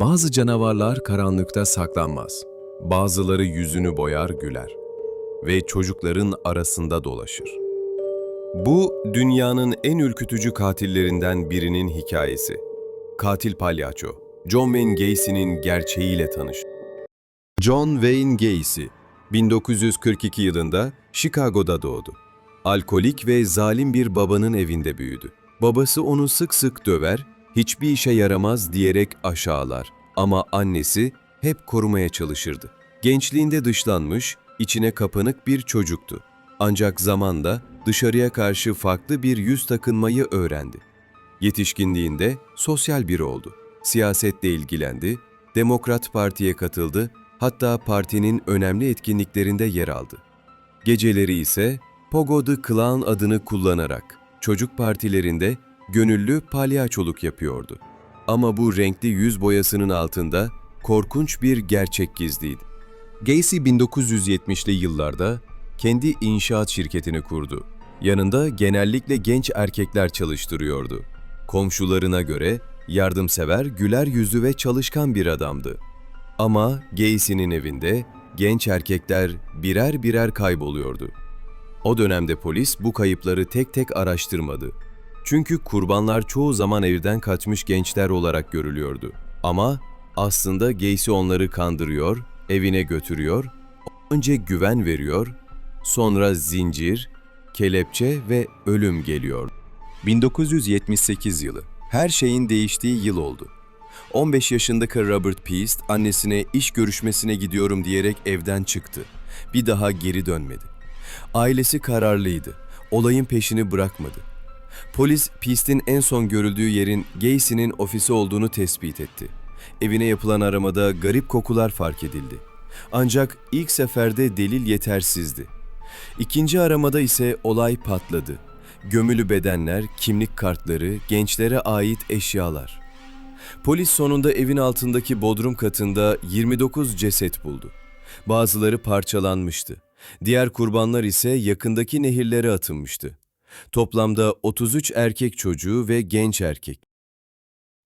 Bazı canavarlar karanlıkta saklanmaz. Bazıları yüzünü boyar güler ve çocukların arasında dolaşır. Bu dünyanın en ürkütücü katillerinden birinin hikayesi. Katil palyaço, John Wayne Gacy'nin gerçeğiyle tanış. John Wayne Gacy, 1942 yılında Chicago'da doğdu. Alkolik ve zalim bir babanın evinde büyüdü. Babası onu sık sık döver, hiçbir işe yaramaz diyerek aşağılar. Ama annesi hep korumaya çalışırdı. Gençliğinde dışlanmış, içine kapanık bir çocuktu. Ancak zamanla dışarıya karşı farklı bir yüz takınmayı öğrendi. Yetişkinliğinde sosyal biri oldu. Siyasetle ilgilendi, Demokrat Parti'ye katıldı, hatta partinin önemli etkinliklerinde yer aldı. Geceleri ise Pogo the Clown adını kullanarak çocuk partilerinde gönüllü palyaçoluk yapıyordu. Ama bu renkli yüz boyasının altında korkunç bir gerçek gizliydi. Gacy 1970'li yıllarda kendi inşaat şirketini kurdu. Yanında genellikle genç erkekler çalıştırıyordu. Komşularına göre yardımsever, güler yüzlü ve çalışkan bir adamdı. Ama Gacy'nin evinde genç erkekler birer birer kayboluyordu. O dönemde polis bu kayıpları tek tek araştırmadı. Çünkü kurbanlar çoğu zaman evden kaçmış gençler olarak görülüyordu. Ama aslında Gacy onları kandırıyor, evine götürüyor, önce güven veriyor, sonra zincir, kelepçe ve ölüm geliyor. 1978 yılı. Her şeyin değiştiği yıl oldu. 15 yaşındaki Robert Peast annesine iş görüşmesine gidiyorum diyerek evden çıktı. Bir daha geri dönmedi. Ailesi kararlıydı. Olayın peşini bırakmadı. Polis Peast'in en son görüldüğü yerin Gacy'nin ofisi olduğunu tespit etti. Evine yapılan aramada garip kokular fark edildi. Ancak ilk seferde delil yetersizdi. İkinci aramada ise olay patladı. Gömülü bedenler, kimlik kartları, gençlere ait eşyalar. Polis sonunda evin altındaki bodrum katında 29 ceset buldu. Bazıları parçalanmıştı. Diğer kurbanlar ise yakındaki nehirlere atılmıştı. Toplamda 33 erkek çocuğu ve genç erkek.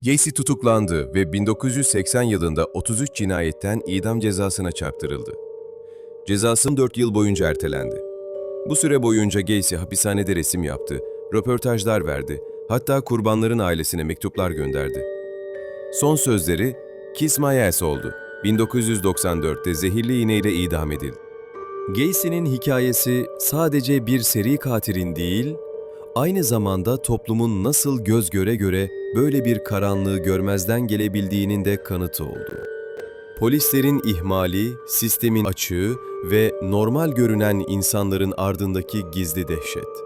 Gacy tutuklandı ve 1980 yılında 33 cinayetten idam cezasına çarptırıldı. Cezası 4 yıl boyunca ertelendi. Bu süre boyunca Gacy hapishanede resim yaptı, röportajlar verdi, hatta kurbanların ailesine mektuplar gönderdi. Son sözleri Kiss My Ass oldu. 1994'te zehirli iğneyle idam edildi. Gacy'nin hikayesi sadece bir seri katilin değil, aynı zamanda toplumun nasıl göz göre göre böyle bir karanlığı görmezden gelebildiğinin de kanıtı oldu. Polislerin ihmali, sistemin açığı ve normal görünen insanların ardındaki gizli dehşet.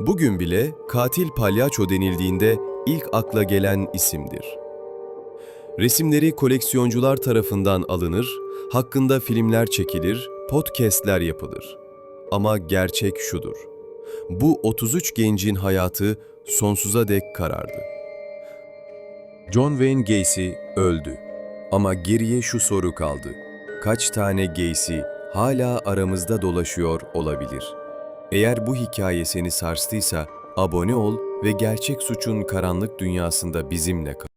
Bugün bile katil palyaço denildiğinde ilk akla gelen isimdir. Resimleri koleksiyoncular tarafından alınır, hakkında filmler çekilir, podcastler yapılır. Ama gerçek şudur. Bu 33 gencin hayatı sonsuza dek karardı. John Wayne Gacy öldü. Ama geriye şu soru kaldı. Kaç tane Gacy hala aramızda dolaşıyor olabilir? Eğer bu hikaye seni sarstıysa abone ol ve gerçek suçun karanlık dünyasında bizimle kal.